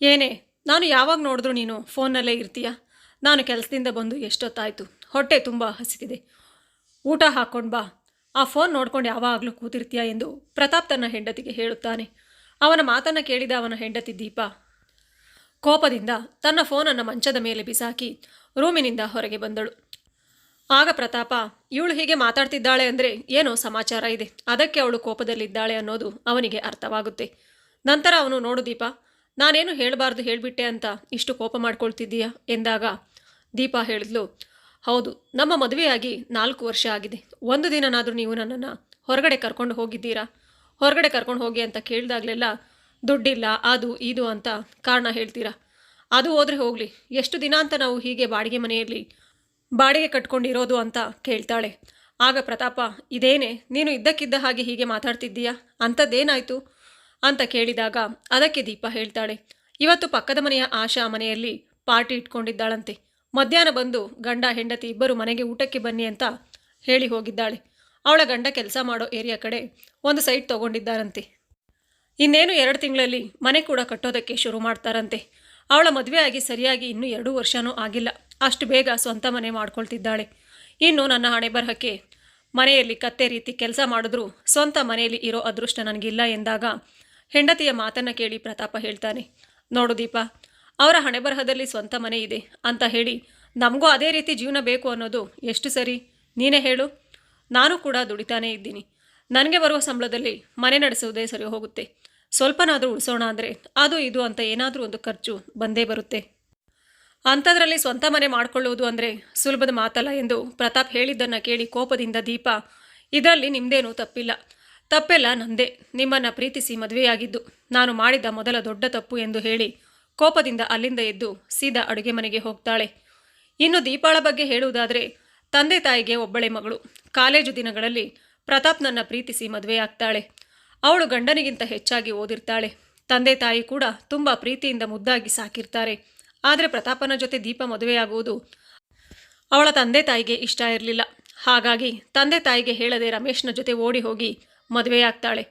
ಏನೇ, ನಾನು ಯಾವಾಗ ನೋಡಿದ್ರು ನೀನು ಫೋನ್ನಲ್ಲೇ ಇರ್ತೀಯ? ನಾನು ಕೆಲಸದಿಂದ ಬಂದು ಎಷ್ಟೊತ್ತಾಯಿತು? ಹೊಟ್ಟೆ ತುಂಬ ಹಸಿದಿದೆ ಊಟ ಹಾಕ್ಕೊಂಡು ಬಾ. ಆ ಫೋನ್ ನೋಡ್ಕೊಂಡು ಯಾವಾಗಲೂ ಕೂತಿರ್ತೀಯ ಎಂದು ಪ್ರತಾಪ್ ತನ್ನ ಹೆಂಡತಿಗೆ ಹೇಳುತ್ತಾನೆ. ಅವನ ಮಾತನ್ನು ಕೇಳಿದ ಅವನ ಹೆಂಡತಿ ದೀಪ. ಕೋಪದಿಂದ ತನ್ನ ಫೋನನ್ನು ಮಂಚದ ಮೇಲೆ ಬಿಸಾಕಿ ರೂಮಿನಿಂದ ಹೊರಗೆ ಬಂದಳು. ಆಗ ಪ್ರತಾಪ, ಇವಳು ಹೀಗೆ ಮಾತಾಡ್ತಿದ್ದಾಳೆ ಅಂದರೆ ಏನೋ ಸಮಾಚಾರ ಇದೆ. ಅದಕ್ಕೆ ಅವಳು ಕೋಪದಲ್ಲಿದ್ದಾಳೆ ಅನ್ನೋದು ಅವನಿಗೆ ಅರ್ಥವಾಗುತ್ತೆ. ನಂತರ ಅವನು, ನೋಡು ದೀಪ ನಾನೇನು ಹೇಳಬಾರ್ದು ಹೇಳಿಬಿಟ್ಟೆ ಅಂತ ಇಷ್ಟು ಕೋಪ ಮಾಡ್ಕೊಳ್ತಿದ್ದೀಯಾ ಎಂದಾಗ ದೀಪ ಹೇಳಿದ್ಲು, ಹೌದು, ನಮ್ಮ ಮದುವೆಯಾಗಿ ನಾಲ್ಕು ವರ್ಷ ಆಗಿದೆ. ಒಂದು ದಿನನಾದರೂ ನೀವು ನನ್ನನ್ನು ಹೊರಗಡೆ ಕರ್ಕೊಂಡು ಹೋಗಿದ್ದೀರಾ? ಹೊರಗಡೆ ಕರ್ಕೊಂಡು ಹೋಗಿ ಅಂತ ಕೇಳಿದಾಗಲೆಲ್ಲ ದುಡ್ಡಿಲ್ಲ, ಅದು, ಇದು ಅಂತ ಕಾರಣ ಹೇಳ್ತೀರಾ? ಅದು ಹೋದರೆ ಹೋಗಲಿ. ಎಷ್ಟು ದಿನ ಅಂತ ನಾವು ಹೀಗೆ ಬಾಡಿಗೆ ಮನೆಯಲ್ಲಿ ಬಾಡಿಗೆ ಕಟ್ಕೊಂಡಿರೋದು ಅಂತ ಕೇಳ್ತಾಳೆ. ಆಗ ಪ್ರತಾಪ, ಇದೇನೆ, ನೀನು ಇದ್ದಕ್ಕಿದ್ದ ಹಾಗೆ ಹೀಗೆ ಮಾತಾಡ್ತಿದ್ದೀಯಾ? ಅಂಥದ್ದೇನಾಯಿತು ಅಂತ ಕೇಳಿದಾಗ ಅದಕ್ಕೆ ದೀಪ ಹೇಳ್ತಾಳೆ. ಇವತ್ತು ಪಕ್ಕದ ಮನೆಯ ಆಶಾ ಮನೆಯಲ್ಲಿ ಪಾರ್ಟಿ ಇಟ್ಕೊಂಡಿದ್ದಾಳಂತೆ. ಮಧ್ಯಾಹ್ನ ಬಂದು ಗಂಡ ಹೆಂಡತಿ ಇಬ್ಬರು ಮನೆಗೆ ಊಟಕ್ಕೆ ಬನ್ನಿ ಅಂತ ಹೇಳಿ ಹೋಗಿದ್ದಾಳೆ. ಅವಳ ಗಂಡ ಕೆಲಸ ಮಾಡೋ ಏರಿಯಾ ಕಡೆ ಒಂದು ಸೈಟ್ ತಗೊಂಡಿದ್ದಾರಂತೆ. ಇನ್ನೇನು ಎರಡು ತಿಂಗಳಲ್ಲಿ ಮನೆ ಕೂಡ ಕಟ್ಟೋದಕ್ಕೆ ಶುರು ಮಾಡ್ತಾರಂತೆ. ಅವಳ ಮದುವೆ ಆಗಿ ಸರಿಯಾಗಿ ಇನ್ನೂ ಎರಡು ವರ್ಷವೂ ಆಗಿಲ್ಲ. ಅಷ್ಟು ಬೇಗ ಸ್ವಂತ ಮನೆ ಮಾಡ್ಕೊಳ್ತಿದ್ದಾಳೆ. ಇನ್ನು ನನ್ನ ಹಣೆ ಬರಹಕ್ಕೆ ಮನೆಯಲ್ಲಿ ಕತ್ತೆ ರೀತಿ ಕೆಲಸ ಮಾಡಿದ್ರೂ ಸ್ವಂತ ಮನೆಯಲ್ಲಿ ಇರೋ ಅದೃಷ್ಟ ನನಗಿಲ್ಲ ಎಂದಾಗ ಹೆಂಡತಿಯ ಮಾತನ್ನು ಕೇಳಿ ಪ್ರತಾಪ ಹೇಳ್ತಾನೆ, ನೋಡು ದೀಪ, ಅವರ ಹಣೆಬರಹದಲ್ಲಿ ಸ್ವಂತ ಮನೆ ಇದೆ ಅಂತ ಹೇಳಿ ನಮಗೂ ಅದೇ ರೀತಿ ಜೀವನ ಬೇಕು ಅನ್ನೋದು ಎಷ್ಟು ಸರಿ? ನೀನೇ ಹೇಳು. ನಾನು ಕೂಡ ದುಡಿತಾನೇ ಇದ್ದೀನಿ. ನನಗೆ ಬರುವ ಸಂಬಳದಲ್ಲಿ ಮನೆ ನಡೆಸುವುದೇ ಸರಿ ಹೋಗುತ್ತೆ. ಸ್ವಲ್ಪನಾದರೂ ಉಳಿಸೋಣ ಅಂದರೆ ಅದು ಇದು ಅಂತ ಏನಾದರೂ ಒಂದು ಖರ್ಚು ಬಂದೇ ಬರುತ್ತೆ. ಅಂಥದ್ರಲ್ಲಿ ಸ್ವಂತ ಮನೆ ಮಾಡಿಕೊಳ್ಳುವುದು ಅಂದರೆ ಸುಲಭದ ಮಾತಲ್ಲ ಎಂದು ಪ್ರತಾಪ್ ಹೇಳಿದ್ದನ್ನು ಕೇಳಿ ಕೋಪದಿಂದ ದೀಪ, ಇದರಲ್ಲಿ ನಿಮ್ಮದೇನೂ ತಪ್ಪಿಲ್ಲ. ತಪ್ಪೆಲ್ಲ ನಂದೇ. ನಿಮ್ಮನ್ನು ಪ್ರೀತಿಸಿ ಮದುವೆಯಾಗಿದ್ದು. ನಾನು ಮಾಡಿದ ಮೊದಲ ದೊಡ್ಡ ತಪ್ಪು ಎಂದು ಹೇಳಿ ಕೋಪದಿಂದ ಅಲ್ಲಿಂದ ಎದ್ದು ಸೀದಾ ಅಡುಗೆ ಮನೆಗೆ ಹೋಗ್ತಾಳೆ. ಇನ್ನು ದೀಪಾಳ ಬಗ್ಗೆ ಹೇಳುವುದಾದರೆ, ತಂದೆ ತಾಯಿಗೆ ಒಬ್ಬಳೆ ಮಗಳು. ಕಾಲೇಜು ದಿನಗಳಲ್ಲಿ ಪ್ರತಾಪ್ನನ್ನು ಪ್ರೀತಿಸಿ ಮದುವೆಯಾಗ್ತಾಳೆ. ಅವಳು ಗಂಡನಿಗಿಂತ ಹೆಚ್ಚಾಗಿ ಓದಿರ್ತಾಳೆ. ತಂದೆ ತಾಯಿ ಕೂಡ ತುಂಬ ಪ್ರೀತಿಯಿಂದ ಮುದ್ದಾಗಿ ಸಾಕಿರ್ತಾರೆ. ಆದರೆ ಪ್ರತಾಪನ ಜೊತೆ ದೀಪ ಮದುವೆಯಾಗುವುದು ಅವಳ ತಂದೆ ತಾಯಿಗೆ ಇಷ್ಟ ಇರಲಿಲ್ಲ. ಹಾಗಾಗಿ ತಂದೆ ತಾಯಿಗೆ ಹೇಳದೆ ರಮೇಶ್ನ ಜೊತೆ ಓಡಿ ಹೋಗಿ ಮದುವೆಯಾಗ್ತಾಳೆ.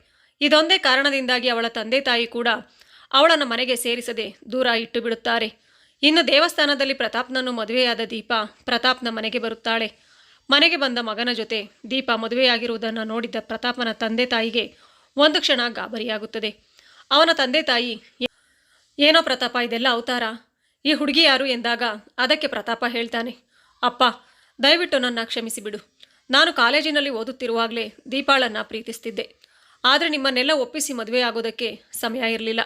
ಇದೊಂದೇ ಕಾರಣದಿಂದಾಗಿ ಅವಳ ತಂದೆ ತಾಯಿ ಕೂಡ ಅವಳನ್ನು ಮನೆಗೆ ಸೇರಿಸದೆ ದೂರ ಇಟ್ಟು ಬಿಡುತ್ತಾರೆ ಇನ್ನು ದೇವಸ್ಥಾನದಲ್ಲಿ ಪ್ರತಾಪ್ನನ್ನು ಮದುವೆಯಾದ ದೀಪ ಪ್ರತಾಪ್ನ ಮನೆಗೆ ಬರುತ್ತಾಳೆ. ಮನೆಗೆ ಬಂದ ಮಗನ ಜೊತೆ ದೀಪ ಮದುವೆಯಾಗಿರುವುದನ್ನು ನೋಡಿದ್ದ ಪ್ರತಾಪನ ತಂದೆ ತಾಯಿಗೆ ಒಂದು ಕ್ಷಣ ಗಾಬರಿಯಾಗುತ್ತದೆ. ಅವನ ತಂದೆ ತಾಯಿ, ಏನೋ ಪ್ರತಾಪ, ಇದೆಲ್ಲ ಅವತಾರ? ಈ ಹುಡುಗಿ ಯಾರು? ಎಂದಾಗ ಅದಕ್ಕೆ ಪ್ರತಾಪ ಹೇಳ್ತಾನೆ, ಅಪ್ಪ, ದಯವಿಟ್ಟು ನನ್ನ ಕ್ಷಮಿಸಿಬಿಡು. ನಾನು ಕಾಲೇಜಿನಲ್ಲಿ ಓದುತ್ತಿರುವಾಗಲೇ ದೀಪಾಳನ್ನು ಪ್ರೀತಿಸ್ತಿದ್ದೆ. ಆದರೆ ನಿಮ್ಮನ್ನೆಲ್ಲ ಒಪ್ಪಿಸಿ ಮದುವೆಯಾಗೋದಕ್ಕೆ ಸಮಯ ಇರಲಿಲ್ಲ.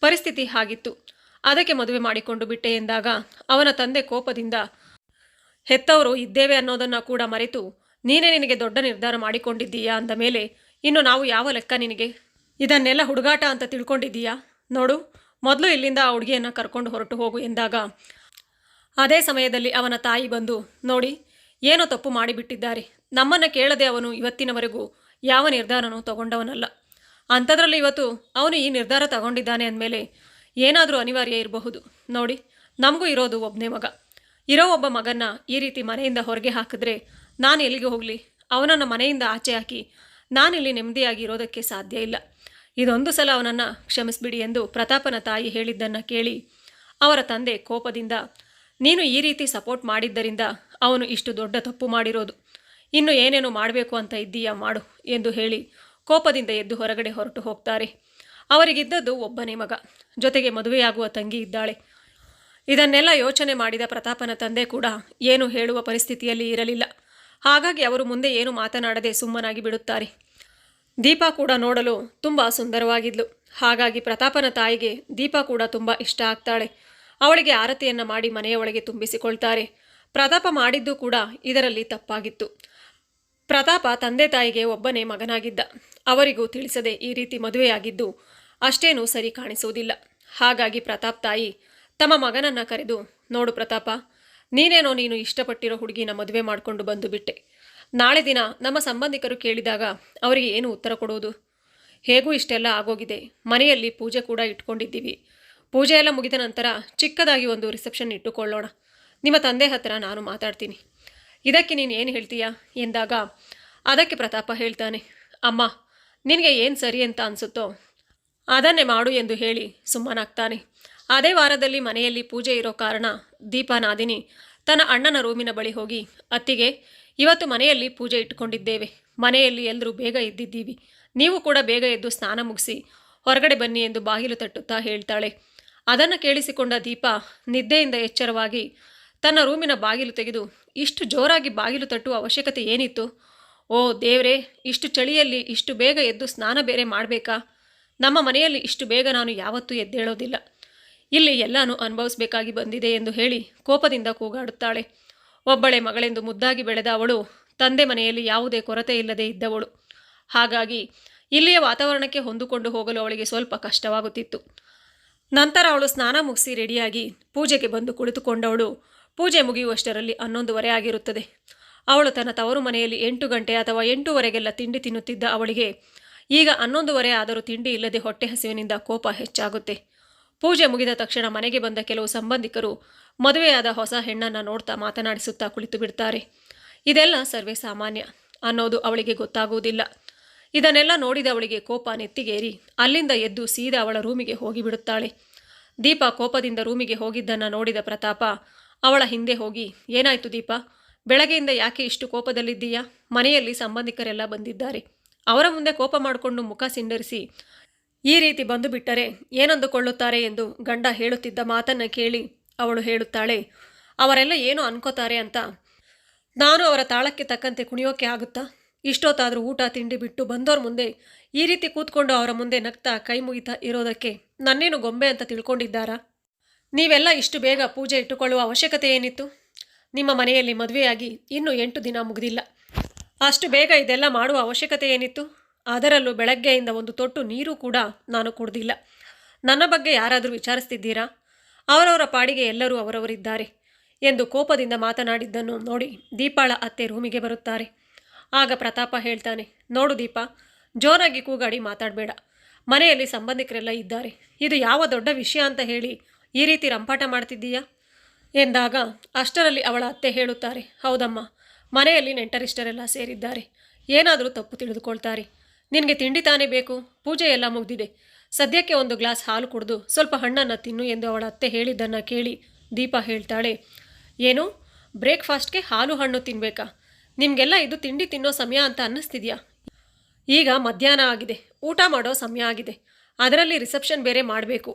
ಪರಿಸ್ಥಿತಿ ಹಾಗಿತ್ತು. ಅದಕ್ಕೆ ಮದುವೆ ಮಾಡಿಕೊಂಡು ಬಿಟ್ಟೆ ಎಂದಾಗ ಅವನ ತಂದೆ ಕೋಪದಿಂದ, ಹೆತ್ತವರು ಇದ್ದೇವೆ ಅನ್ನೋದನ್ನು ಕೂಡ ಮರೆತು ನೀನೇ ನಿನಗೆ ದೊಡ್ಡ ನಿರ್ಧಾರ ಮಾಡಿಕೊಂಡಿದ್ದೀಯಾ? ಅಂದ ಮೇಲೆ, ಇನ್ನು ನಾವು ಯಾವ ಲೆಕ್ಕ ನಿನಗೆ? ಇದನ್ನೆಲ್ಲ ಹುಡುಗಾಟ ಅಂತ ತಿಳ್ಕೊಂಡಿದ್ದೀಯಾ? ನೋಡು, ಮೊದಲು ಇಲ್ಲಿಂದ ಆ ಹುಡುಗಿಯನ್ನು ಕರ್ಕೊಂಡು ಹೊರಟು ಹೋಗು ಎಂದಾಗ, ಅದೇ ಸಮಯದಲ್ಲಿ ಅವನ ತಾಯಿ ಬಂದು, ನೋಡಿ ಏನೋ ತಪ್ಪು ಮಾಡಿಬಿಟ್ಟಿದ್ದಾರೆ. ನಮ್ಮನ್ನು ಕೇಳದೆ ಅವನು ಇವತ್ತಿನವರೆಗೂ ಯಾವ ನಿರ್ಧಾರನೂ ತಗೊಂಡವನಲ್ಲ. ಅಂಥದ್ರಲ್ಲಿ ಇವತ್ತು ಅವನು ಈ ನಿರ್ಧಾರ ತಗೊಂಡಿದ್ದಾನೆ ಅಂದಮೇಲೆ ಏನಾದರೂ ಅನಿವಾರ್ಯ ಇರಬಹುದು. ನೋಡಿ, ನಮಗೂ ಇರೋದು ಒಬ್ಬನೇ ಮಗ. ಇರೋ ಒಬ್ಬ ಮಗನ್ನ ಈ ರೀತಿ ಮನೆಯಿಂದ ಹೊರಗೆ ಹಾಕಿದ್ರೆ ನಾನು ಎಲ್ಲಿಗೆ ಹೋಗಲಿ? ಅವನನ್ನು ಮನೆಯಿಂದ ಆಚೆ ಹಾಕಿ ನಾನಿಲ್ಲಿ ನೆಮ್ಮದಿಯಾಗಿ ಇರೋದಕ್ಕೆ ಸಾಧ್ಯ ಇಲ್ಲ. ಇದೊಂದು ಸಲ ಅವನನ್ನು ಕ್ಷಮಿಸ್ಬಿಡಿ ಎಂದು ಪ್ರತಾಪನ ತಾಯಿ ಹೇಳಿದ್ದನ್ನು ಕೇಳಿ ಅವರ ತಂದೆ ಕೋಪದಿಂದ, ನೀನು ಈ ರೀತಿ ಸಪೋರ್ಟ್ ಮಾಡಿದ್ದರಿಂದ ಅವನು ಇಷ್ಟು ದೊಡ್ಡ ತಪ್ಪು ಮಾಡಿರೋದು. ಇನ್ನು ಏನೇನು ಮಾಡಬೇಕು ಅಂತ ಇದ್ದೀಯಾ ಮಾಡು ಎಂದು ಹೇಳಿ ಕೋಪದಿಂದ ಎದ್ದು ಹೊರಗಡೆ ಹೊರಟು ಹೋಗ್ತಾರೆ. ಅವರಿಗಿದ್ದದ್ದು ಒಬ್ಬನೇ ಮಗ. ಜೊತೆಗೆ ಮದುವೆಯಾಗುವ ತಂಗಿ ಇದ್ದಾಳೆ. ಇದನ್ನೆಲ್ಲ ಯೋಚನೆ ಮಾಡಿದ ಪ್ರತಾಪನ ತಂದೆ ಕೂಡ ಏನು ಹೇಳುವ ಪರಿಸ್ಥಿತಿಯಲ್ಲಿ ಇರಲಿಲ್ಲ. ಹಾಗಾಗಿ ಅವರು ಮುಂದೆ ಏನು ಮಾತನಾಡದೆ ಸುಮ್ಮನಾಗಿ ಬಿಡುತ್ತಾರೆ. ದೀಪಾ ಕೂಡ ನೋಡಲು ತುಂಬ ಸುಂದರವಾಗಿದ್ಲು. ಹಾಗಾಗಿ ಪ್ರತಾಪನ ತಾಯಿಗೆ ದೀಪಾ ಕೂಡ ತುಂಬ ಇಷ್ಟ ಆಗ್ತಾಳೆ. ಅವಳಿಗೆ ಆರತಿಯನ್ನು ಮಾಡಿ ಮನೆಯ ಒಳಗೆ ತುಂಬಿಸಿಕೊಳ್ತಾರೆ. ಪ್ರತಾಪ ಮಾಡಿದ್ದು ಕೂಡ ಇದರಲ್ಲಿ ತಪ್ಪಾಗಿತ್ತು. ಪ್ರತಾಪ ತಂದೆ ತಾಯಿಗೆ ಒಬ್ಬನೇ ಮಗನಾಗಿದ್ದ. ಅವರಿಗೂ ತಿಳಿಸದೆ ಈ ರೀತಿ ಮದುವೆಯಾಗಿದ್ದು ಅಷ್ಟೇನೂ ಸರಿ ಕಾಣಿಸುವುದಿಲ್ಲ. ಹಾಗಾಗಿ ಪ್ರತಾಪ್ ತಾಯಿ ತಮ್ಮ ಮಗನನ್ನು ಕರೆದು, ನೋಡು ಪ್ರತಾಪ, ನೀನೇನೋ ನೀನು ಇಷ್ಟಪಟ್ಟಿರೋ ಹುಡುಗಿನ ಮದುವೆ ಮಾಡಿಕೊಂಡು ಬಂದು ಬಿಟ್ಟೆ. ನಾಳೆ ದಿನ ನಮ್ಮ ಸಂಬಂಧಿಕರು ಕೇಳಿದಾಗ ಅವರಿಗೆ ಏನು ಉತ್ತರ ಕೊಡೋದು? ಹೇಗೂ ಇಷ್ಟೆಲ್ಲ ಆಗೋಗಿದೆ? ಮನೆಯಲ್ಲಿ ಪೂಜೆ ಕೂಡ ಇಟ್ಕೊಂಡಿದ್ದೀವಿ. ಪೂಜೆ ಎಲ್ಲ ಮುಗಿದ ನಂತರ ಚಿಕ್ಕದಾಗಿ ಒಂದು ರಿಸೆಪ್ಷನ್ ಇಟ್ಟುಕೊಳ್ಳೋಣ. ನಿಮ್ಮ ತಂದೆ ಹತ್ರ ನಾನು ಮಾತಾಡ್ತೀನಿ. ಇದಕ್ಕೆ ನೀನು ಏನು ಹೇಳ್ತೀಯಾ? ಎಂದಾಗ, ಅದಕ್ಕೆ ಪ್ರತಾಪ ಹೇಳ್ತಾನೆ, ಅಮ್ಮ, ನಿನಗೆ ಏನು ಸರಿ ಅಂತ ಅನಿಸುತ್ತೋ, ಅದನ್ನೇ ಮಾಡು ಎಂದು ಹೇಳಿ ಸುಮ್ಮನಾಗ್ತಾನೆ. ಅದೇ ವಾರದಲ್ಲಿ ಮನೆಯಲ್ಲಿ ಪೂಜೆ ಇರೋ ಕಾರಣ ದೀಪಾನಾದಿನಿ ತನ್ನ ಅಣ್ಣನ ರೂಮಿನ ಬಳಿ ಹೋಗಿ, ಅತ್ತಿಗೆ, ಇವತ್ತು ಮನೆಯಲ್ಲಿ ಪೂಜೆ ಇಟ್ಟುಕೊಂಡಿದ್ದೇವೆ ಮನೆಯಲ್ಲಿ ಎಲ್ಲರೂ ಬೇಗ ಎದ್ದಿದ್ದೀವಿ. ನೀವು ಕೂಡ ಬೇಗ ಎದ್ದು ಸ್ನಾನ ಮುಗಿಸಿ ಹೊರಗಡೆ ಬನ್ನಿ ಎಂದು ಬಾಗಿಲು ತಟ್ಟುತ್ತಾ ಹೇಳ್ತಾಳೆ. ಅದನ್ನು ಕೇಳಿಸಿಕೊಂಡ ದೀಪ ನಿದ್ದೆಯಿಂದ ಎಚ್ಚರವಾಗಿ ತನ್ನ ರೂಮಿನ ಬಾಗಿಲು ತೆಗೆದು ಇಷ್ಟು ಜೋರಾಗಿ ಬಾಗಿಲು ತಟ್ಟುವ ಅವಶ್ಯಕತೆ ಏನಿತ್ತು? ಓ ದೇವ್ರೆ, ಇಷ್ಟು ಚಳಿಯಲ್ಲಿ ಇಷ್ಟು ಬೇಗ ಎದ್ದು ಸ್ನಾನ ಬೇರೆ ಮಾಡಬೇಕಾ? ನಮ್ಮ ಮನೆಯಲ್ಲಿ ಇಷ್ಟು ಬೇಗ ನಾನು ಯಾವತ್ತೂ ಎದ್ದೇಳೋದಿಲ್ಲ. ಇಲ್ಲಿ ಎಲ್ಲಾನು ಅನುಭವಿಸಬೇಕಾಗಿ ಬಂದಿದೆ ಎಂದು ಹೇಳಿ ಕೋಪದಿಂದ ಕೂಗಾಡುತ್ತಾಳೆ. ಒಬ್ಬಳೆ ಮಗಳೆಂದು ಮುದ್ದಾಗಿ ಬೆಳೆದ ಅವಳು ತಂದೆ ಮನೆಯಲ್ಲಿ ಯಾವುದೇ ಕೊರತೆ ಇಲ್ಲದೆ ಇದ್ದವಳು. ಹಾಗಾಗಿ ಇಲ್ಲಿಯ ವಾತಾವರಣಕ್ಕೆ ಹೊಂದಿಕೊಂಡು ಹೋಗಲು ಅವಳಿಗೆ ಸ್ವಲ್ಪ ಕಷ್ಟವಾಗುತ್ತಿತ್ತು. ನಂತರ ಅವಳು ಸ್ನಾನ ಮುಗಿಸಿ ರೆಡಿಯಾಗಿ ಪೂಜೆಗೆ ಬಂದು ಕುಳಿತುಕೊಂಡವಳು ಪೂಜೆ ಮುಗಿಯುವಷ್ಟರಲ್ಲಿ ಹನ್ನೊಂದುವರೆ ಆಗಿರುತ್ತದೆ. ಅವಳು ತನ್ನ ತವರು ಮನೆಯಲ್ಲಿ ಎಂಟು ಗಂಟೆ ಅಥವಾ ಎಂಟೂವರೆಗೆಲ್ಲ ತಿಂಡಿ ತಿನ್ನುತ್ತಿದ್ದ ಅವಳಿಗೆ, ಈಗ ಹನ್ನೊಂದುವರೆ ಆದರೂ ತಿಂಡಿ ಇಲ್ಲದೆ ಹೊಟ್ಟೆ ಹಸಿವಿನಿಂದ ಕೋಪ ಹೆಚ್ಚಾಗುತ್ತೆ. ಪೂಜೆ ಮುಗಿದ ತಕ್ಷಣ ಮನೆಗೆ ಬಂದ ಕೆಲವು ಸಂಬಂಧಿಕರು ಮದುವೆಯಾದ ಹೊಸ ಹೆಣ್ಣನ್ನು ನೋಡ್ತಾ ಮಾತನಾಡಿಸುತ್ತಾ ಕುಳಿತು ಬಿಡ್ತಾರೆ. ಇದೆಲ್ಲ ಸರ್ವೇ ಸಾಮಾನ್ಯ ಅನ್ನೋದು ಅವಳಿಗೆ ಗೊತ್ತಾಗುವುದಿಲ್ಲ. ಇದನ್ನೆಲ್ಲ ನೋಡಿದ ಅವಳಿಗೆ ಕೋಪ ನೆತ್ತಿಗೇರಿ ಅಲ್ಲಿಂದ ಎದ್ದು ಸೀದಾ ಅವಳ ರೂಮಿಗೆ ಹೋಗಿಬಿಡುತ್ತಾಳೆ. ದೀಪ ಕೋಪದಿಂದ ರೂಮಿಗೆ ಹೋಗಿದ್ದನ್ನು ನೋಡಿದ ಪ್ರತಾಪ ಅವಳ ಹಿಂದೆ ಹೋಗಿ, ಏನಾಯ್ತು ದೀಪ? ಬೆಳಗ್ಗೆಯಿಂದ ಯಾಕೆ ಇಷ್ಟು ಕೋಪದಲ್ಲಿದ್ದೀಯಾ? ಮನೆಯಲ್ಲಿ ಸಂಬಂಧಿಕರೆಲ್ಲ ಬಂದಿದ್ದಾರೆ. ಅವರ ಮುಂದೆ ಕೋಪ ಮಾಡಿಕೊಂಡು ಮುಖ ಸಿಂಡರಿಸಿ, ಈ ರೀತಿ ಬಂದು ಬಿಟ್ಟರೆ ಏನಂದುಕೊಳ್ಳುತ್ತಾರೆ ಎಂದು ಗಂಡ ಹೇಳುತ್ತಿದ್ದ ಮಾತನ್ನು ಕೇಳಿ ಅವಳು ಹೇಳುತ್ತಾಳೆ, ಅವರೆಲ್ಲ ಏನು ಅನ್ಕೋತಾರೆ ಅಂತ? ನಾನು ಅವರ ತಾಳಕ್ಕೆ ತಕ್ಕಂತೆ ಕುಣಿಯೋಕೆ ಆಗುತ್ತಾ? ಇಷ್ಟೊತ್ತಾದರೂ ಊಟ ತಿಂಡಿ ಬಿಟ್ಟು ಬಂದವ್ರ ಮುಂದೆ ಈ ರೀತಿ ಕೂತ್ಕೊಂಡು ಅವರ ಮುಂದೆ ನಗ್ತಾ ಕೈ ಮುಗಿತಾ ಇರೋದಕ್ಕೆ ನನ್ನೇನು ಗೊಂಬೆ ಅಂತ ತಿಳ್ಕೊಂಡಿದ್ದಾರಾ? ನೀವೆಲ್ಲ ಇಷ್ಟು ಬೇಗ ಪೂಜೆ ಇಟ್ಟುಕೊಳ್ಳುವ ಅವಶ್ಯಕತೆ ಏನಿತ್ತು? ನಿಮ್ಮ ಮನೆಯಲ್ಲಿ ಮದುವೆಯಾಗಿ ಇನ್ನೂ ಎಂಟು ದಿನ ಮುಗಿದಿಲ್ಲ. ಅಷ್ಟು ಬೇಗ ಇದೆಲ್ಲ ಮಾಡುವ ಅವಶ್ಯಕತೆ ಏನಿತ್ತು? ಅದರಲ್ಲೂ ಬೆಳಗ್ಗೆಯಿಂದ ಒಂದು ತೊಟ್ಟು ನೀರು ಕೂಡ ನಾನು ಕುಡ್ದಿಲ್ಲ. ನನ್ನ ಬಗ್ಗೆ ಯಾರಾದರೂ ವಿಚಾರಿಸ್ತಿದ್ದೀರಾ? ಅವರವರ ಪಾಡಿಗೆ ಎಲ್ಲರೂ ಅವರವರಿದ್ದಾರೆ ಎಂದು ಕೋಪದಿಂದ ಮಾತನಾಡಿದ್ದನ್ನು ನೋಡಿ ದೀಪಾಳ ಅತ್ತೆ ರೂಮಿಗೆ ಬರುತ್ತಾರೆ. ಆಗ ಪ್ರತಾಪ ಹೇಳ್ತಾನೆ, ನೋಡು ದೀಪ, ಜೋರಾಗಿ ಕೂಗಾಡಿ ಮಾತಾಡಬೇಡ. ಮನೆಯಲ್ಲಿ ಸಂಬಂಧಿಕರೆಲ್ಲ ಇದ್ದಾರೆ. ಇದು ಯಾವ ದೊಡ್ಡ ವಿಷಯ ಅಂತ ಹೇಳಿ ಈ ರೀತಿ ರಂಪಾಟ ಮಾಡ್ತಿದ್ದೀಯಾ? ಎಂದಾಗ ಅಷ್ಟರಲ್ಲಿ ಅವಳ ಅತ್ತೆ ಹೇಳುತ್ತಾರೆ, ಹೌದಮ್ಮ, ಮನೆಯಲ್ಲಿ ನೆಂಟರಿಷ್ಟರೆಲ್ಲ ಸೇರಿದ್ದಾರೆ, ಏನಾದರೂ ತಪ್ಪು ತಿಳಿದುಕೊಳ್ತಾರೆ. ನಿನಗೆ ತಿಂಡಿ ತಾನೇ ಬೇಕು? ಪೂಜೆ ಎಲ್ಲ ಮುಗ್ದಿದೆ. ಸದ್ಯಕ್ಕೆ ಒಂದು ಗ್ಲಾಸ್ ಹಾಲು ಕುಡಿದು ಸ್ವಲ್ಪ ಹಣ್ಣನ್ನು ತಿನ್ನು ಎಂದು ಅವಳ ಅತ್ತೆ ಹೇಳಿದ್ದನ್ನು ಕೇಳಿ ದೀಪ ಹೇಳ್ತಾಳೆ, ಏನು, ಬ್ರೇಕ್ಫಾಸ್ಟ್ಗೆ ಹಾಲು ಹಣ್ಣು ತಿನ್ನಬೇಕಾ ನಿಮಗೆಲ್ಲ ಇದು ತಿಂಡಿ ತಿನ್ನೋ ಸಮಯ ಅಂತ ಅನ್ನಿಸ್ತಿದೆಯಾ? ಈಗ ಮಧ್ಯಾಹ್ನ ಆಗಿದೆ, ಊಟ ಮಾಡೋ ಸಮಯ ಆಗಿದೆ, ಅದರಲ್ಲಿ ರಿಸೆಪ್ಷನ್ ಬೇರೆ ಮಾಡಬೇಕು.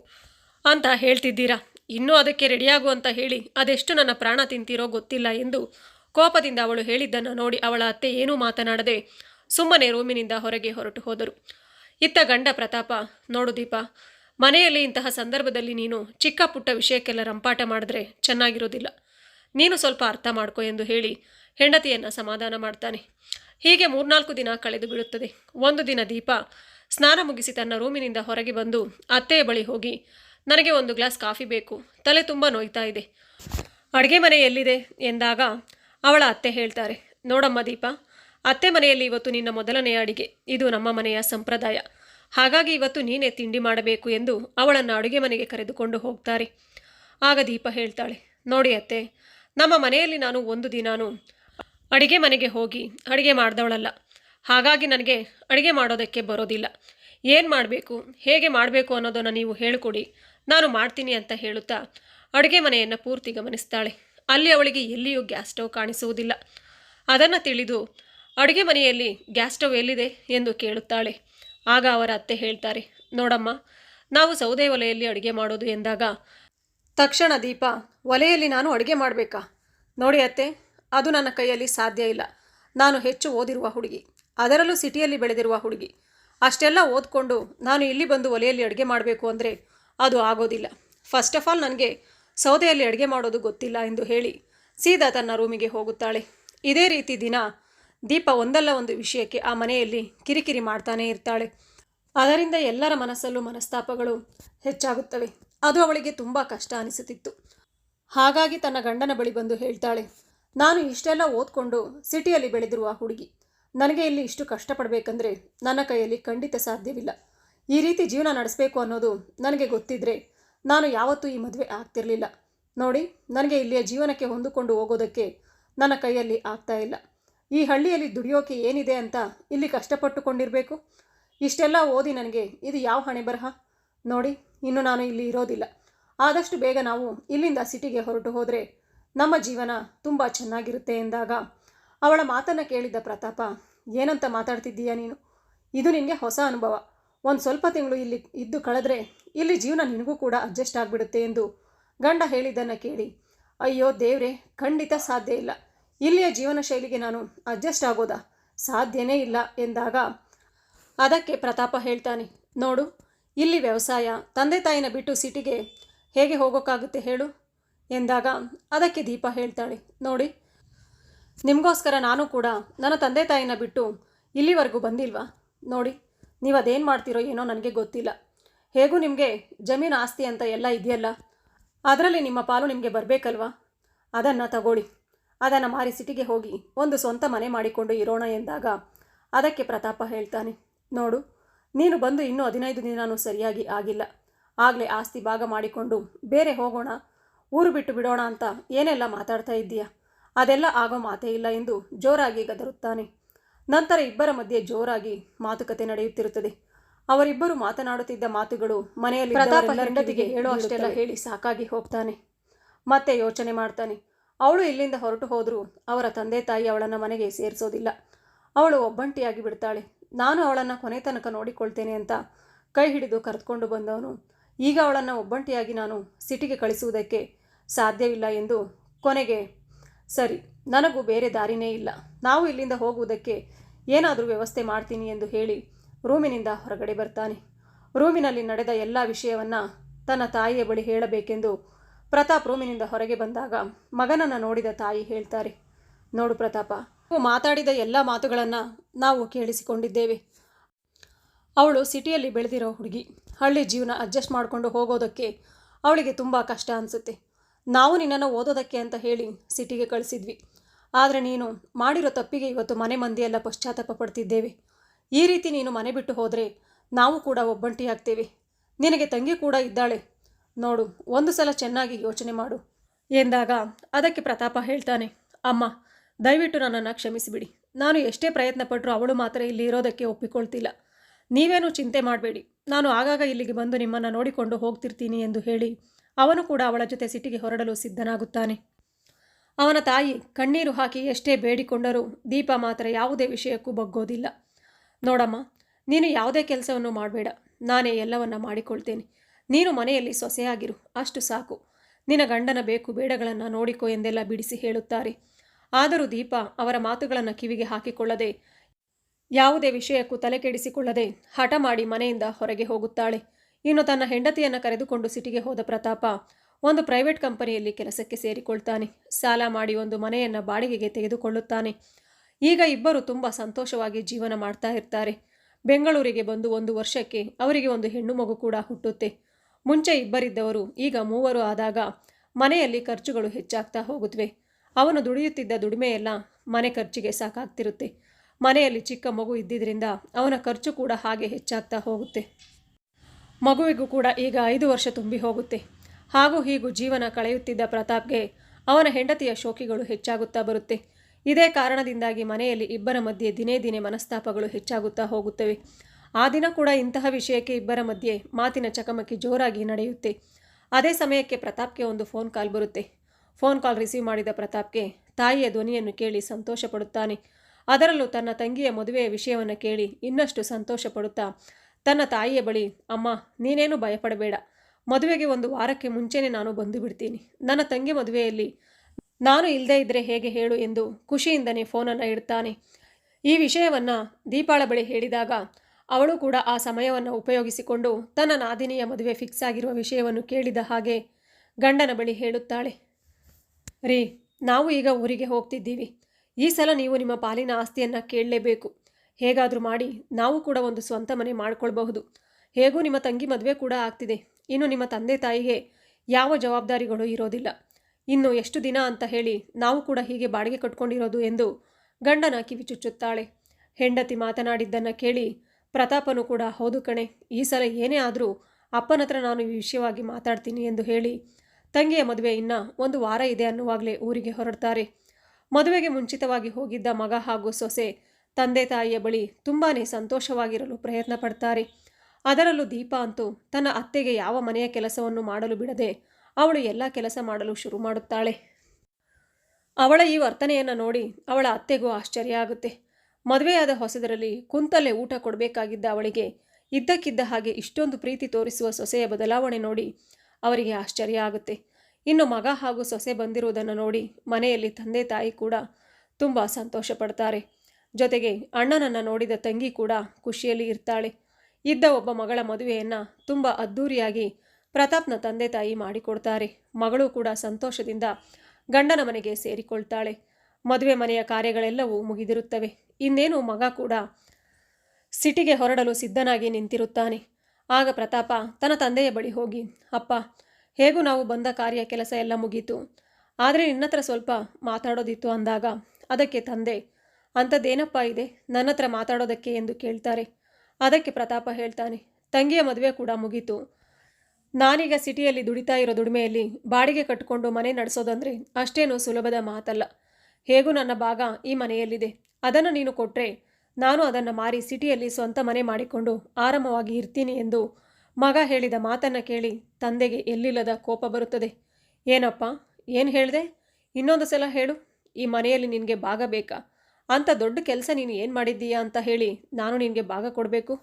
ಅಂತ ಹೇಳ್ತಿದ್ದೀರಾ? ಇನ್ನೂ ಅದಕ್ಕೆ ರೆಡಿಯಾಗು ಅಂತ ಹೇಳಿ ಅದೆಷ್ಟು ನನ್ನ ಪ್ರಾಣ ತಿಂತೀರೋ ಗೊತ್ತಿಲ್ಲ ಎಂದು ಕೋಪದಿಂದ ಅವಳು ಹೇಳಿದ್ದನ್ನು ನೋಡಿ ಅವಳ ಅತ್ತೆ ಏನೂ ಮಾತನಾಡದೆ ಸುಮ್ಮನೆ ರೂಮಿನಿಂದ ಹೊರಗೆ ಹೊರಟು ಹೋದರು. ಇತ್ತ ಗಂಡ ಪ್ರತಾಪ, ನೋಡು ದೀಪ, ಮನೆಯಲ್ಲಿ ಇಂತಹ ಸಂದರ್ಭದಲ್ಲಿ ನೀನು ಚಿಕ್ಕ ಪುಟ್ಟ ವಿಷಯಕ್ಕೆಲ್ಲ ರಂಪಾಟ ಮಾಡಿದ್ರೆ ಚೆನ್ನಾಗಿರೋದಿಲ್ಲ. ನೀನು ಸ್ವಲ್ಪ ಅರ್ಥ ಮಾಡ್ಕೊ ಎಂದು ಹೇಳಿ ಹೆಂಡತಿಯನ್ನು ಸಮಾಧಾನ ಮಾಡ್ತಾನೆ. ಹೀಗೆ ಮೂರ್ನಾಲ್ಕು ದಿನ ಕಳೆದು ಬಿಡುತ್ತದೆ ಒಂದು ದಿನ ದೀಪ ಸ್ನಾನ ಮುಗಿಸಿ ತನ್ನ ರೂಮಿನಿಂದ ಹೊರಗೆ ಬಂದು ಅತ್ತೆಯ ಬಳಿ ಹೋಗಿ ನನಗೆ ಒಂದು ಗ್ಲಾಸ್ ಕಾಫಿ ಬೇಕು. ತಲೆ ತುಂಬ ನೋಯ್ತಾ ಇದೆ. ಅಡುಗೆ ಮನೆ ಎಲ್ಲಿದೆ? ಎಂದಾಗ ಅವಳ ಅತ್ತೆ ಹೇಳ್ತಾರೆ. ನೋಡಮ್ಮ ದೀಪ, ಅತ್ತೆ ಮನೆಯಲ್ಲಿ ಇವತ್ತು ನಿನ್ನ ಮೊದಲನೆಯ ಅಡಿಗೆ. ಇದು ನಮ್ಮ ಮನೆಯ ಸಂಪ್ರದಾಯ. ಹಾಗಾಗಿ ಇವತ್ತು ನೀನೇ ತಿಂಡಿ ಮಾಡಬೇಕು ಎಂದು ಅವಳನ್ನು ಅಡುಗೆ ಮನೆಗೆ ಕರೆದುಕೊಂಡು ಹೋಗ್ತಾರೆ. ಆಗ ದೀಪ ಹೇಳ್ತಾಳೆ, ನೋಡಿ ಅತ್ತೆ, ನಮ್ಮ ಮನೆಯಲ್ಲಿ ನಾನು ಒಂದು ದಿನಾನು ಅಡಿಗೆ ಮನೆಗೆ ಹೋಗಿ ಅಡಿಗೆ ಮಾಡಿದವಳಲ್ಲ. ಹಾಗಾಗಿ ನನಗೆ ಅಡಿಗೆ ಮಾಡೋದಕ್ಕೆ ಬರೋದಿಲ್ಲ. ಏನು ಮಾಡಬೇಕು? ಹೇಗೆ ಮಾಡಬೇಕು ಅನ್ನೋದನ್ನು ನೀವು ಹೇಳಿಕೊಡಿ. ನಾನು ಮಾಡ್ತೀನಿ ಅಂತ ಹೇಳುತ್ತಾ ಅಡುಗೆ ಮನೆಯನ್ನು ಪೂರ್ತಿ ಗಮನಿಸ್ತಾಳೆ. ಅಲ್ಲಿ ಅವಳಿಗೆ ಎಲ್ಲಿಯೂ ಗ್ಯಾಸ್ ಸ್ಟವ್ ಕಾಣಿಸುವುದಿಲ್ಲ. ಅದನ್ನು ತಿಳಿದು ಅಡುಗೆ ಮನೆಯಲ್ಲಿ ಗ್ಯಾಸ್ ಸ್ಟವ್ ಎಲ್ಲಿದೆ ಎಂದು ಕೇಳುತ್ತಾಳೆ. ಆಗ ಅವರ ಅತ್ತೆ ಹೇಳ್ತಾರೆ, ನೋಡಮ್ಮ, ನಾವು ಸೌದೆ ಒಲೆಯಲ್ಲಿ ಅಡುಗೆ ಮಾಡೋದು ಎಂದಾಗ ತಕ್ಷಣ ದೀಪ, ಒಲೆಯಲ್ಲಿ ನಾನು ಅಡುಗೆ ಮಾಡಬೇಕಾ? ನೋಡಿ ಅತ್ತೆ, ಅದು ನನ್ನ ಕೈಯಲ್ಲಿ ಸಾಧ್ಯ ಇಲ್ಲ. ನಾನು ಹೆಚ್ಚು ಓದಿರುವ ಹುಡುಗಿ, ಅದರಲ್ಲೂ ಸಿಟಿಯಲ್ಲಿ ಬೆಳೆದಿರುವ ಹುಡುಗಿ. ಅಷ್ಟೆಲ್ಲ ಓದ್ಕೊಂಡು ನಾನು ಇಲ್ಲಿ ಬಂದು ಒಲೆಯಲ್ಲಿ ಅಡುಗೆ ಮಾಡಬೇಕು ಅಂದರೆ ಅದು ಆಗೋದಿಲ್ಲ. ಫಸ್ಟ್ ಆಫ್ ಆಲ್ ನನಗೆ ಸೌದೆಯಲ್ಲಿ ಅಡುಗೆ ಮಾಡೋದು ಗೊತ್ತಿಲ್ಲ ಎಂದು ಹೇಳಿ ಸೀದಾ ತನ್ನ ರೂಮಿಗೆ ಹೋಗುತ್ತಾಳೆ. ಇದೇ ರೀತಿ ದಿನ ದೀಪ ಒಂದಲ್ಲ ಒಂದು ವಿಷಯಕ್ಕೆ ಆ ಮನೆಯಲ್ಲಿ ಕಿರಿಕಿರಿ ಮಾಡ್ತಾನೇ ಇರ್ತಾಳೆ. ಅದರಿಂದ ಎಲ್ಲರ ಮನಸ್ಸಲ್ಲೂ ಮನಸ್ತಾಪಗಳು ಹೆಚ್ಚಾಗುತ್ತವೆ. ಅದು ಅವಳಿಗೆ ತುಂಬ ಕಷ್ಟ ಅನಿಸುತ್ತಿತ್ತು. ಹಾಗಾಗಿ ತನ್ನ ಗಂಡನ ಬಳಿ ಬಂದು ಹೇಳ್ತಾಳೆ, ನಾನು ಇಷ್ಟೆಲ್ಲ ಓದ್ಕೊಂಡು ಸಿಟಿಯಲ್ಲಿ ಬೆಳೆದಿರುವ ಹುಡುಗಿ. ನನಗೆ ಇಲ್ಲಿ ಇಷ್ಟು ಕಷ್ಟಪಡಬೇಕಂದ್ರೆ ನನ್ನ ಕೈಯಲ್ಲಿ ಖಂಡಿತ ಸಾಧ್ಯವಿಲ್ಲ. ಈ ರೀತಿ ಜೀವನ ನಡೆಸಬೇಕು ಅನ್ನೋದು ನನಗೆ ಗೊತ್ತಿದ್ರೆ ನಾನು ಯಾವತ್ತೂ ಈ ಮದುವೆ ಆಗ್ತಿರಲಿಲ್ಲ. ನೋಡಿ, ನನಗೆ ಇಲ್ಲಿಯ ಜೀವನಕ್ಕೆ ಹೊಂದಿಕೊಂಡು ಹೋಗೋದಕ್ಕೆ ನನ್ನ ಕೈಯಲ್ಲಿ ಆಗ್ತಾ ಇಲ್ಲ. ಈ ಹಳ್ಳಿಯಲ್ಲಿ ದುಡಿಯೋಕೆ ಏನಿದೆ ಅಂತ ಇಲ್ಲಿ ಕಷ್ಟಪಟ್ಟುಕೊಂಡಿರಬೇಕು? ಇಷ್ಟೆಲ್ಲ ಓದಿ ನನಗೆ ಇದು ಯಾವ ಹಣೆ ಬರಹ? ನೋಡಿ, ಇನ್ನು ನಾನು ಇಲ್ಲಿ ಇರೋದಿಲ್ಲ. ಆದಷ್ಟು ಬೇಗ ನಾವು ಇಲ್ಲಿಂದ ಸಿಟಿಗೆ ಹೊರಟು ಹೋದರೆ ನಮ್ಮ ಜೀವನ ತುಂಬ ಚೆನ್ನಾಗಿರುತ್ತೆ ಎಂದಾಗ ಅವಳ ಮಾತನ್ನು ಕೇಳಿದ್ದ ಪ್ರತಾಪ, ಏನಂತ ಮಾತಾಡ್ತಿದ್ದೀಯಾ ನೀನು? ಇದು ನಿನಗೆ ಹೊಸ ಅನುಭವ. ಒಂದು ಸ್ವಲ್ಪ ತಿಂಗಳು ಇಲ್ಲಿ ಇದ್ದು ಕಳೆದ್ರೆ ಇಲ್ಲಿ ಜೀವನ ನಿನಗೂ ಕೂಡ ಅಡ್ಜಸ್ಟ್ ಆಗಿಬಿಡುತ್ತೆ ಎಂದು ಗಂಡ ಹೇಳಿದ್ದನ್ನು ಕೇಳಿ, ಅಯ್ಯೋ ದೇವ್ರೆ, ಖಂಡಿತ ಸಾಧ್ಯ ಇಲ್ಲ. ಇಲ್ಲಿಯ ಜೀವನ ಶೈಲಿಗೆ ನಾನು ಅಡ್ಜಸ್ಟ್ ಆಗೋದಾ? ಸಾಧ್ಯನೇ ಇಲ್ಲ, ಎಂದಾಗ ಅದಕ್ಕೆ ಪ್ರತಾಪ ಹೇಳ್ತಾನೆ, ನೋಡು, ಇಲ್ಲಿ ವ್ಯವಸಾಯ, ತಂದೆ ತಾಯಿನ ಬಿಟ್ಟು ಸಿಟಿಗೆ ಹೇಗೆ ಹೋಗೋಕ್ಕಾಗುತ್ತೆ ಹೇಳು? ಎಂದಾಗ ಅದಕ್ಕೆ ದೀಪ ಹೇಳ್ತಾಳೆ, ನೋಡಿ, ನಿಮಗೋಸ್ಕರ ನಾನು ಕೂಡ ನನ್ನ ತಂದೆ ತಾಯಿನ ಬಿಟ್ಟು ಇಲ್ಲಿವರೆಗೂ ಬಂದಿಲ್ವಾ? ನೋಡಿ ನೀವು ಅದೇನು ಮಾಡ್ತೀರೋ ಏನೋ ನನಗೆ ಗೊತ್ತಿಲ್ಲ. ಹೇಗೂ ನಿಮಗೆ ಜಮೀನು ಆಸ್ತಿ ಅಂತ ಎಲ್ಲ ಇದೆಯಲ್ಲ? ಅದರಲ್ಲಿ ನಿಮ್ಮ ಪಾಲು ನಿಮಗೆ ಬರಬೇಕಲ್ವಾ? ಅದನ್ನು ತಗೊಳ್ಳಿ. ಅದನ್ನು ಮಾರಿ ಸಿಟಿಗೆ ಹೋಗಿ ಒಂದು ಸ್ವಂತ ಮನೆ ಮಾಡಿಕೊಂಡು ಇರೋಣ ಎಂದಾಗ ಅದಕ್ಕೆ ಪ್ರತಾಪ ಹೇಳ್ತಾನೆ, ನೋಡು, ನೀನು ಬಂದು ಇನ್ನೂ ಹದಿನೈದು ದಿನನೂ ಸರಿಯಾಗಿ ಆಗಿಲ್ಲ. ಆಗಲೇ ಆಸ್ತಿ ಭಾಗ ಮಾಡಿಕೊಂಡು ಬೇರೆ ಹೋಗೋಣ, ಊರು ಬಿಟ್ಟು ಬಿಡೋಣ ಅಂತ ಏನೆಲ್ಲ ಮಾತಾಡ್ತಾ ಇದ್ದೀಯಾ? ಅದೆಲ್ಲ ಆಗೋ ಮಾತೇ ಇಲ್ಲ ಎಂದು ಜೋರಾಗಿ ಗದರುತ್ತಾನೆ. ನಂತರ ಇಬ್ಬರ ಮಧ್ಯೆ ಜೋರಾಗಿ ಮಾತುಕತೆ ನಡೆಯುತ್ತಿರುತ್ತದೆ. ಅವರಿಬ್ಬರು ಮಾತನಾಡುತ್ತಿದ್ದ ಮಾತುಗಳು ಮನೆಯಲ್ಲಿ ಪ್ರತಾಪ ಹೆಂಡತಿಗೆ ಹೇಳೋ ಅಷ್ಟೆಲ್ಲ ಹೇಳಿ ಸಾಕಾಗಿ ಹೋಗ್ತಾನೆ. ಮತ್ತೆ ಯೋಚನೆ ಮಾಡ್ತಾನೆ. ಅವಳು ಇಲ್ಲಿಂದ ಹೊರಟು ಹೋದರೂ ಅವರ ತಂದೆ ತಾಯಿ ಅವಳನ್ನು ಮನೆಗೆ ಸೇರಿಸೋದಿಲ್ಲ. ಅವಳು ಒಬ್ಬಂಟಿಯಾಗಿ ಬಿಡ್ತಾಳೆ. ನಾನು ಅವಳನ್ನು ಕೊನೆ ತನಕ ನೋಡಿಕೊಳ್ತೇನೆ ಅಂತ ಕೈ ಹಿಡಿದು ಕರೆದುಕೊಂಡು ಬಂದವನು. ಈಗ ಅವಳನ್ನು ಒಬ್ಬಂಟಿಯಾಗಿ ನಾನು ಸಿಟಿಗೆ ಕಳಿಸುವುದಕ್ಕೆ ಸಾಧ್ಯವಿಲ್ಲ ಎಂದು ಕೊನೆಗೆ ಸರಿ ನನಗೂ ಬೇರೆ ದಾರಿನೇ ಇಲ್ಲ. ನಾವು ಇಲ್ಲಿಂದ ಹೋಗುವುದಕ್ಕೆ ಏನಾದರೂ ವ್ಯವಸ್ಥೆ ಮಾಡ್ತೀನಿ ಎಂದು ಹೇಳಿ ರೂಮಿನಿಂದ ಹೊರಗಡೆ ಬರ್ತಾನೆ. ರೂಮಿನಲ್ಲಿ ನಡೆದ ಎಲ್ಲ ವಿಷಯವನ್ನು ತನ್ನ ತಾಯಿಯ ಬಳಿ ಹೇಳಬೇಕೆಂದು ಪ್ರತಾಪ್ ರೂಮಿನಿಂದ ಹೊರಗೆ ಬಂದಾಗ ಮಗನನ್ನು ನೋಡಿದ ತಾಯಿ ಹೇಳ್ತಾರೆ, ನೋಡು ಪ್ರತಾಪ, ನೀವು ಮಾತಾಡಿದ ಎಲ್ಲ ಮಾತುಗಳನ್ನು ನಾವು ಕೇಳಿಸಿಕೊಂಡಿದ್ದೇವೆ. ಅವಳು ಸಿಟಿಯಲ್ಲಿ ಬೆಳೆದಿರೋ ಹುಡುಗಿ. ಹಳ್ಳಿ ಜೀವನ ಅಡ್ಜಸ್ಟ್ ಮಾಡಿಕೊಂಡು ಹೋಗೋದಕ್ಕೆ ಅವಳಿಗೆ ತುಂಬ ಕಷ್ಟ ಅನಿಸುತ್ತೆ. ನಾವು ನಿನ್ನನ್ನು ಓದೋದಕ್ಕೆ ಅಂತ ಹೇಳಿ ಸಿಟಿಗೆ ಕಳಿಸಿದ್ವಿ. ಆದರೆ ನೀನು ಮಾಡಿರೋ ತಪ್ಪಿಗೆ ಇವತ್ತು ಮನೆ ಮಂದಿಯೆಲ್ಲ ಪಶ್ಚಾತ್ತಾಪ ಪಡ್ತಿದ್ದೇವೆ. ಈ ರೀತಿ ನೀನು ಮನೆ ಬಿಟ್ಟು ಹೋದರೆ ನಾವು ಕೂಡ ಒಬ್ಬಂಟಿಯಾಗ್ತೇವೆ. ನಿನಗೆ ತಂಗಿ ಕೂಡ ಇದ್ದಾಳೆ. ನೋಡು, ಒಂದು ಸಲ ಚೆನ್ನಾಗಿ ಯೋಚನೆ ಮಾಡು. ಎಂದಾಗ ಅದಕ್ಕೆ ಪ್ರತಾಪ ಹೇಳ್ತಾನೆ, ಅಮ್ಮ, ದಯವಿಟ್ಟು ನನ್ನನ್ನು ಕ್ಷಮಿಸಿಬಿಡಿ. ನಾನು ಎಷ್ಟೇ ಪ್ರಯತ್ನ ಪಟ್ಟರೂ ಅವಳು ಮಾತ್ರ ಇಲ್ಲಿ ಇರೋದಕ್ಕೆ ಒಪ್ಪಿಕೊಳ್ತಿಲ್ಲ. ನೀವೇನು ಚಿಂತೆ ಮಾಡಬೇಡಿ. ನಾನು ಆಗಾಗ ಇಲ್ಲಿಗೆ ಬಂದು ನಿಮ್ಮನ್ನು ನೋಡಿಕೊಂಡು ಹೋಗ್ತಿರ್ತೀನಿ ಎಂದು ಹೇಳಿ ಅವನು ಕೂಡ ಅವಳ ಜೊತೆ ಸಿಟಿಗೆ ಹೊರಡಲು ಸಿದ್ಧನಾಗುತ್ತಾನೆ. ಅವನ ತಾಯಿ ಕಣ್ಣೀರು ಹಾಕಿ ಎಷ್ಟೇ ಬೇಡಿಕೊಂಡರೂ ದೀಪ ಮಾತ್ರ ಯಾವುದೇ ವಿಷಯಕ್ಕೂ ಬಗ್ಗೋದಿಲ್ಲ. ನೋಡಮ್ಮ, ನೀನು ಯಾವುದೇ ಕೆಲಸವನ್ನು ಮಾಡಬೇಡ. ನಾನೇ ಎಲ್ಲವನ್ನ ಮಾಡಿಕೊಳ್ತೇನೆ. ನೀನು ಮನೆಯಲ್ಲಿ ಸೊಸೆಯಾಗಿರು. ಅಷ್ಟು ಸಾಕು. ನಿನ್ನ ಗಂಡನ ಬೇಕು ಬೇಡಗಳನ್ನು ನೋಡಿಕೊ ಎಂದೆಲ್ಲ ಬಿಡಿಸಿ ಹೇಳುತ್ತಾರೆ. ಆದರೂ ದೀಪ ಅವರ ಮಾತುಗಳನ್ನು ಕಿವಿಗೆ ಹಾಕಿಕೊಳ್ಳದೆ, ಯಾವುದೇ ವಿಷಯಕ್ಕೂ ತಲೆ ಕೆಡಿಸಿಕೊಳ್ಳದೆ ಹಠ ಮಾಡಿ ಮನೆಯಿಂದ ಹೊರಗೆ ಹೋಗುತ್ತಾಳೆ. ಇನ್ನು ತನ್ನ ಹೆಂಡತಿಯನ್ನು ಕರೆದುಕೊಂಡು ಸಿಟಿಗೆ ಹೋದ ಪ್ರತಾಪ ಒಂದು ಪ್ರೈವೇಟ್ ಕಂಪನಿಯಲ್ಲಿ ಕೆಲಸಕ್ಕೆ ಸೇರಿಕೊಳ್ತಾನೆ. ಸಾಲ ಮಾಡಿ ಒಂದು ಮನೆಯನ್ನು ಬಾಡಿಗೆಗೆ ತೆಗೆದುಕೊಳ್ಳುತ್ತಾನೆ. ಈಗ ಇಬ್ಬರು ತುಂಬ ಸಂತೋಷವಾಗಿ ಜೀವನ ಮಾಡ್ತಾ ಇರ್ತಾರೆ. ಬೆಂಗಳೂರಿಗೆ ಬಂದು ಒಂದು ವರ್ಷಕ್ಕೆ ಅವರಿಗೆ ಒಂದು ಹೆಣ್ಣು ಮಗು ಕೂಡ ಹುಟ್ಟುತ್ತೆ. ಮುಂಚೆ ಇಬ್ಬರಿದ್ದವರು ಈಗ ಮೂವರು ಆದಾಗ ಮನೆಯಲ್ಲಿ ಖರ್ಚುಗಳು ಹೆಚ್ಚಾಗ್ತಾ ಹೋಗುತ್ತವೆ ಅವನು ದುಡಿಯುತ್ತಿದ್ದ ದುಡಿಮೆಯೆಲ್ಲ ಮನೆ ಖರ್ಚಿಗೆ ಸಾಕಾಗ್ತಿರುತ್ತೆ. ಮನೆಯಲ್ಲಿ ಚಿಕ್ಕ ಮಗು ಇದ್ದಿದ್ದರಿಂದ ಅವನ ಖರ್ಚು ಕೂಡ ಹಾಗೆ ಹೆಚ್ಚಾಗ್ತಾ ಹೋಗುತ್ತೆ. ಮಗುವಿಗೂ ಕೂಡ ಈಗ ಐದು ವರ್ಷ ತುಂಬಿ ಹೋಗುತ್ತೆ. ಹಾಗೂ ಹೀಗೂ ಜೀವನ ಕಳೆಯುತ್ತಿದ್ದ ಪ್ರತಾಪ್ಗೆ ಅವನ ಹೆಂಡತಿಯ ಶೋಕಿಗಳು ಹೆಚ್ಚಾಗುತ್ತಾ ಬರುತ್ತೆ. ಇದೇ ಕಾರಣದಿಂದಾಗಿ ಮನೆಯಲ್ಲಿ ಇಬ್ಬರ ಮಧ್ಯೆ ದಿನೇ ದಿನೇ ಮನಸ್ತಾಪಗಳು ಹೆಚ್ಚಾಗುತ್ತಾ ಹೋಗುತ್ತವೆ. ಆ ದಿನ ಕೂಡ ಇಂತಹ ವಿಷಯಕ್ಕೆ ಇಬ್ಬರ ಮಧ್ಯೆ ಮಾತಿನ ಚಕಮಕಿ ಜೋರಾಗಿ ನಡೆಯುತ್ತೆ. ಅದೇ ಸಮಯಕ್ಕೆ ಪ್ರತಾಪ್ಗೆ ಒಂದು ಫೋನ್ ಕಾಲ್ ಬರುತ್ತೆ. ಫೋನ್ ಕಾಲ್ ರಿಸೀವ್ ಮಾಡಿದ ಪ್ರತಾಪ್ಗೆ ತಾಯಿಯ ಧ್ವನಿಯನ್ನು ಕೇಳಿ ಸಂತೋಷ ಅದರಲ್ಲೂ ತನ್ನ ತಂಗಿಯ ಮದುವೆಯ ವಿಷಯವನ್ನು ಕೇಳಿ ಇನ್ನಷ್ಟು ಸಂತೋಷ ಪಡುತ್ತಾ ತನ್ನ ತಾಯಿಯ ಬಳಿ, ಅಮ್ಮ, ನೀನೇನು ಭಯಪಡಬೇಡ. ಮದುವೆಗೆ ಒಂದು ವಾರಕ್ಕೆ ಮುಂಚೆನೇ ನಾನು ಬಂದು ಬಿಡ್ತೀನಿ. ನನ್ನ ತಂಗಿ ಮದುವೆಯಲ್ಲಿ ನಾನು ಇಲ್ಲದೇ ಇದ್ದರೆ ಹೇಗೆ ಹೇಳು ಎಂದು ಖುಷಿಯಿಂದನೇ ಫೋನನ್ನು ಇಡ್ತಾನೆ. ಈ ವಿಷಯವನ್ನು ದೀಪಾಳ ಬಳಿ ಹೇಳಿದಾಗ ಅವಳು ಕೂಡ ಆ ಸಮಯವನ್ನು ಉಪಯೋಗಿಸಿಕೊಂಡು ತನ್ನ ನಾದಿನಿಯ ಮದುವೆ ಫಿಕ್ಸ್ ಆಗಿರುವ ವಿಷಯವನ್ನು ಕೇಳಿದ ಹಾಗೆ ಗಂಡನ ಬಳಿ ಹೇಳುತ್ತಾಳೆ, ರೀ, ನಾವು ಈಗ ಊರಿಗೆ ಹೋಗ್ತಿದ್ದೀವಿ. ಈ ಸಲ ನೀವು ನಿಮ್ಮ ಪಾಲಿನ ಆಸ್ತಿಯನ್ನು ಕೇಳಲೇಬೇಕು. ಹೇಗಾದರೂ ಮಾಡಿ, ನಾವು ಕೂಡ ಒಂದು ಸ್ವಂತ ಮನೆ ಮಾಡ್ಕೊಳ್ಬಹುದು. ಹೇಗೂ ನಿಮ್ಮ ತಂಗಿ ಮದುವೆ ಕೂಡ ಆಗ್ತಿದೆ. ಇನ್ನು ನಿಮ್ಮ ತಂದೆ ತಾಯಿಗೆ ಯಾವ ಜವಾಬ್ದಾರಿಗಳು ಇರೋದಿಲ್ಲ. ಇನ್ನು ಎಷ್ಟು ದಿನ ಅಂತ ಹೇಳಿ ನಾವು ಕೂಡ ಹೀಗೆ ಬಾಡಿಗೆ ಕಟ್ಕೊಂಡಿರೋದು ಎಂದು ಗಂಡನ ಕಿವಿ ಚುಚ್ಚುತ್ತಾಳೆ. ಹೆಂಡತಿ ಮಾತನಾಡಿದ್ದನ್ನು ಕೇಳಿ ಪ್ರತಾಪನು ಕೂಡ, ಹೌದು ಕಣೆ, ಈ ಸಲ ಏನೇ ಆದರೂ ಅಪ್ಪನ ಹತ್ರ ನಾನು ಈ ವಿಷಯವಾಗಿ ಮಾತಾಡ್ತೀನಿ ಎಂದು ಹೇಳಿ ತಂಗಿಯ ಮದುವೆ ಇನ್ನೂ ಒಂದು ವಾರ ಇದೆ ಅನ್ನುವಾಗಲೇ ಊರಿಗೆ ಹೊರಡ್ತಾರೆ. ಮದುವೆಗೆ ಮುಂಚಿತವಾಗಿ ಹೋಗಿದ್ದ ಮಗ ಹಾಗೂ ಸೊಸೆ ತಂದೆ ತಾಯಿಯ ಬಳಿ ತುಂಬಾ ಸಂತೋಷವಾಗಿರಲು ಪ್ರಯತ್ನ ಪಡ್ತಾರೆ. ಅದರಲ್ಲೂ ದೀಪ ಅಂತೂ ತನ್ನ ಅತ್ತೆಗೆ ಯಾವ ಮನೆಯ ಕೆಲಸವನ್ನು ಮಾಡಲು ಬಿಡದೆ ಅವಳು ಎಲ್ಲ ಕೆಲಸ ಮಾಡಲು ಶುರು ಮಾಡುತ್ತಾಳೆ. ಅವಳ ಈ ವರ್ತನೆಯನ್ನು ನೋಡಿ ಅವಳ ಅತ್ತೆಗೂ ಆಶ್ಚರ್ಯ ಆಗುತ್ತೆ. ಮದುವೆಯಾದ ಹೊಸದರಲ್ಲಿ ಕುಂತಲ್ಲೇ ಊಟ ಕೊಡಬೇಕಾಗಿದ್ದ ಅವಳಿಗೆ ಇದ್ದಕ್ಕಿದ್ದ ಹಾಗೆ ಇಷ್ಟೊಂದು ಪ್ರೀತಿ ತೋರಿಸುವ ಸೊಸೆಯ ಬದಲಾವಣೆ ನೋಡಿ ಅವರಿಗೆ ಆಶ್ಚರ್ಯ ಆಗುತ್ತೆ. ಇನ್ನು ಮಗ ಹಾಗೂ ಸೊಸೆ ಬಂದಿರುವುದನ್ನು ನೋಡಿ ಮನೆಯಲ್ಲಿ ತಂದೆ ತಾಯಿ ಕೂಡ ತುಂಬ ಸಂತೋಷ ಪಡ್ತಾರೆ. ಜೊತೆಗೆ ಅಣ್ಣನನ್ನು ನೋಡಿದ ತಂಗಿ ಕೂಡ ಖುಷಿಯಲ್ಲಿ ಇರ್ತಾಳೆ. ಇದ್ದ ಒಬ್ಬ ಮಗಳ ಮದುವೆಯನ್ನು ತುಂಬ ಅದ್ಧೂರಿಯಾಗಿ ಪ್ರತಾಪ್ನ ತಂದೆ ತಾಯಿ ಮಾಡಿಕೊಡ್ತಾರೆ. ಮಗಳು ಕೂಡ ಸಂತೋಷದಿಂದ ಗಂಡನ ಮನೆಗೆ ಸೇರಿಕೊಳ್ತಾಳೆ. ಮದುವೆ ಮನೆಯ ಕಾರ್ಯಗಳೆಲ್ಲವೂ ಮುಗಿದಿರುತ್ತವೆ. ಇನ್ನೇನು ಮಗ ಕೂಡ ಸಿಟಿಗೆ ಹೊರಡಲು ಸಿದ್ಧನಾಗಿ ನಿಂತಿರುತ್ತಾನೆ. ಆಗ ಪ್ರತಾಪ ತನ್ನ ತಂದೆಯ ಬಳಿ ಹೋಗಿ, ಅಪ್ಪ, ಹೇಗೂ ನಾವು ಬಂದ ಕಾರ್ಯ ಕೆಲಸ ಎಲ್ಲ ಮುಗೀತು. ಆದರೆ ನಿನ್ನತ್ರ ಸ್ವಲ್ಪ ಮಾತಾಡೋದಿತ್ತು ಅಂದಾಗ, ಅದಕ್ಕೆ ತಂದೆ, ಅಂಥದ್ದೇನಪ್ಪ ಇದೆ? ನನ್ನ ಹತ್ರ ಮಾತಾಡೋದಕ್ಕೆ ಎಂದು ಕೇಳ್ತಾರೆ. ಅದಕ್ಕೆ ಪ್ರತಾಪ ಹೇಳ್ತಾನೆ, ತಂಗಿಯ ಮದುವೆ ಕೂಡ ಮುಗೀತು. ನಾನೀಗ ಸಿಟಿಯಲ್ಲಿ ದುಡಿತಾ ಇರೋ ದುಡಿಮೆಯಲ್ಲಿ ಬಾಡಿಗೆ ಕಟ್ಟಿಕೊಂಡು ಮನೆ ನಡೆಸೋದಂದ್ರೆ ಅಷ್ಟೇನು ಸುಲಭದ ಮಾತಲ್ಲ. ಹೇಗೂ ನನ್ನ ಭಾಗ ಈ ಮನೆಯಲ್ಲಿದೆ. ಅದನ್ನು ನೀನು ಕೊಟ್ಟರೆ ನಾನು ಅದನ್ನು ಮಾರಿ ಸಿಟಿಯಲ್ಲಿ ಸ್ವಂತ ಮನೆ ಮಾಡಿಕೊಂಡು ಆರಾಮವಾಗಿ ಇರ್ತೀನಿ ಎಂದು ಮಗ ಹೇಳಿದ ಮಾತನ್ನು ಕೇಳಿ ತಂದೆಗೆ ಎಲ್ಲಿಲ್ಲದ ಕೋಪ ಬರುತ್ತದೆ. ಏನಪ್ಪ, ಏನು ಹೇಳಿದೆ? ಇನ್ನೊಂದು ಸಲ ಹೇಳು. ಈ ಮನೆಯಲ್ಲಿ ನಿನಗೆ ಭಾಗ ಬೇಕಾ? ಅಂಥ ದೊಡ್ಡ ಕೆಲಸ ನೀನು ಏನು ಮಾಡಿದ್ದೀಯಾ ಅಂತ ಹೇಳಿ ನಾನು ನಿನಗೆ ಭಾಗ ಕೊಡಬೇಕು.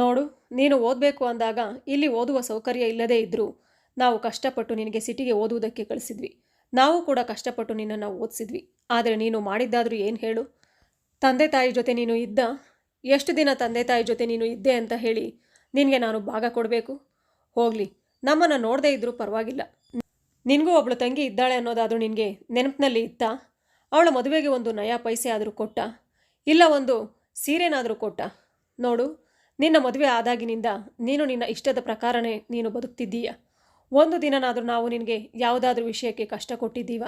ನೋಡು, ನೀನು ಓದಬೇಕು ಅಂದಾಗ ಇಲ್ಲಿ ಓದುವ ಸೌಕರ್ಯ ಇಲ್ಲದೇ ಇದ್ದರೂ ನಾವು ಕಷ್ಟಪಟ್ಟು ನಿನಗೆ ಸಿಟಿಗೆ ಓದುವುದಕ್ಕೆ ಕಳಿಸಿದ್ವಿ. ನಾವು ಕೂಡ ಕಷ್ಟಪಟ್ಟು ನಿನ್ನನ್ನು ಓದಿಸಿದ್ವಿ. ಆದರೆ ನೀನು ಮಾಡಿದ್ದಾದರೂ ಏನು ಹೇಳು? ತಂದೆ ತಾಯಿ ಜೊತೆ ನೀನು ಇದ್ದ, ಎಷ್ಟು ದಿನ ತಂದೆ ತಾಯಿ ಜೊತೆ ನೀನು ಇದ್ದೆ ಅಂತ ಹೇಳಿ ನಿನಗೆ ನಾನು ಭಾಗ ಕೊಡಬೇಕು. ಹೋಗಲಿ, ನಮ್ಮನ್ನು ನೋಡದೇ ಇದ್ದರೂ ಪರವಾಗಿಲ್ಲ. ನಿನಗೂ ಒಬ್ಳು ತಂಗಿ ಇದ್ದಾಳೆ ಅನ್ನೋದಾದರೂ ನಿನಗೆ ನೆನಪಿನಲ್ಲಿ ಇತ್ತಾ? ಅವಳ ಮದುವೆಗೆ ಒಂದು ನಯಾ ಪೈಸೆ ಆದರೂ ಕೊಟ್ಟ? ಇಲ್ಲ, ಒಂದು ಸೀರೆನಾದರೂ ಕೊಟ್ಟ? ನೋಡು, ನಿನ್ನ ಮದುವೆ ಆದಾಗಿನಿಂದ ನೀನು ನಿನ್ನ ಇಷ್ಟದ ಪ್ರಕಾರನೇ ನೀನು ಬದುಕ್ತಿದ್ದೀಯ. ಒಂದು ದಿನನಾದರೂ ನಾವು ನಿನಗೆ ಯಾವುದಾದ್ರೂ ವಿಷಯಕ್ಕೆ ಕಷ್ಟ ಕೊಟ್ಟಿದ್ದೀವ?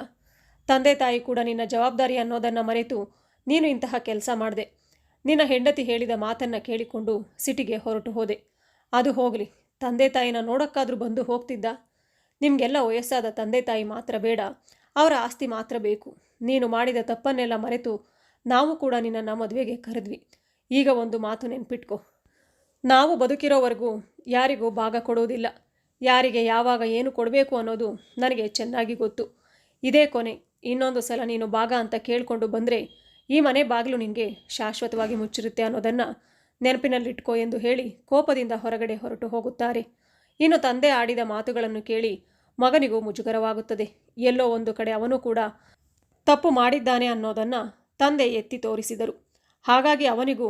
ತಂದೆ ತಾಯಿ ಕೂಡ ನಿನ್ನ ಜವಾಬ್ದಾರಿ ಅನ್ನೋದನ್ನು ಮರೆತು ನೀನು ಇಂತಹ ಕೆಲಸ ಮಾಡಿದೆ. ನಿನ್ನ ಹೆಂಡತಿ ಹೇಳಿದ ಮಾತನ್ನು ಕೇಳಿಕೊಂಡು ಸಿಟಿಗೆ ಹೊರಟು ಹೋದೆ. ಅದು ಹೋಗಲಿ, ತಂದೆ ತಾಯಿನ ನೋಡೋಕ್ಕಾದರೂ ಬಂದು ಹೋಗ್ತಿದ್ದ? ನಿಮಗೆಲ್ಲ ವಯಸ್ಸಾದ ತಂದೆ ತಾಯಿ ಮಾತ್ರ ಬೇಡ. ಅವರ ಆಸ್ತಿ ಮಾತ್ರ ಬೇಕು. ನೀನು ಮಾಡಿದ ತಪ್ಪನ್ನೆಲ್ಲ ಮರೆತು ನಾವು ಕೂಡ ನಿನ್ನನ್ನು ಮದುವೆಗೆ ಕರೆದ್ವಿ. ಈಗ ಒಂದು ಮಾತು ನೆನ್ಪಿಟ್ಕೊ. ನಾವು ಬದುಕಿರೋವರೆಗೂ ಯಾರಿಗೂ ಭಾಗ ಕೊಡುವುದಿಲ್ಲ ಯಾರಿಗೆ ಯಾವಾಗ ಏನು ಕೊಡಬೇಕು ಅನ್ನೋದು ನನಗೆ ಚೆನ್ನಾಗಿ ಗೊತ್ತು. ಇದೇ ಕೊನೆ. ಇನ್ನೊಂದು ಸಲ ನೀನು ಭಾಗ ಅಂತ ಕೇಳಿಕೊಂಡು ಬಂದರೆ ಈ ಮನೆ ಬಾಗಿಲು ನಿನಗೆ ಶಾಶ್ವತವಾಗಿ ಮುಚ್ಚಿರುತ್ತೆ ಅನ್ನೋದನ್ನು ನೆನಪಿನಲ್ಲಿಟ್ಕೋ ಎಂದು ಹೇಳಿ ಕೋಪದಿಂದ ಹೊರಗಡೆ ಹೊರಟು ಹೋಗುತ್ತಾರೆ. ಇನ್ನು ತಂದೆ ಆಡಿದ ಮಾತುಗಳನ್ನು ಕೇಳಿ ಮಗನಿಗೂ ಮುಜುಗರವಾಗುತ್ತದೆ. ಎಲ್ಲೋ ಒಂದು ಕಡೆ ಅವನು ಕೂಡ ತಪ್ಪು ಮಾಡಿದ್ದಾನೆ ಅನ್ನೋದನ್ನು ತಂದೆ ಎತ್ತಿ ತೋರಿಸಿದರು. ಹಾಗಾಗಿ ಅವನಿಗೂ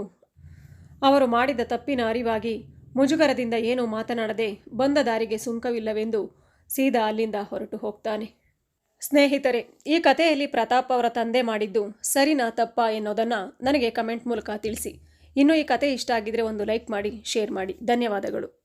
ಅವರು ಮಾಡಿದ ತಪ್ಪಿನ ಅರಿವಾಗಿ ಮುಜುಗರದಿಂದ ಏನೂ ಮಾತನಾಡದೆ ಬಂದ ದಾರಿಗೆ ಸುಂಕವಿಲ್ಲವೆಂದು ಸೀದಾ ಅಲ್ಲಿಂದ ಹೊರಟು ಹೋಗ್ತಾನೆ. ಸ್ನೇಹಿತರೆ, ಈ ಕಥೆಯಲ್ಲಿ ಪ್ರತಾಪ್ ಅವರ ತಂದೆ ಮಾಡಿದ್ದು ಸರಿನಾ ತಪ್ಪ ಎನ್ನೋದನ್ನು ನನಗೆ ಕಮೆಂಟ್ ಮೂಲಕ ತಿಳಿಸಿ. ಇನ್ನು ಈ ಕತೆ ಇಷ್ಟ ಆಗಿದ್ರೆ ಒಂದು ಲೈಕ್ ಮಾಡಿ, ಶೇರ್ ಮಾಡಿ. ಧನ್ಯವಾದಗಳು.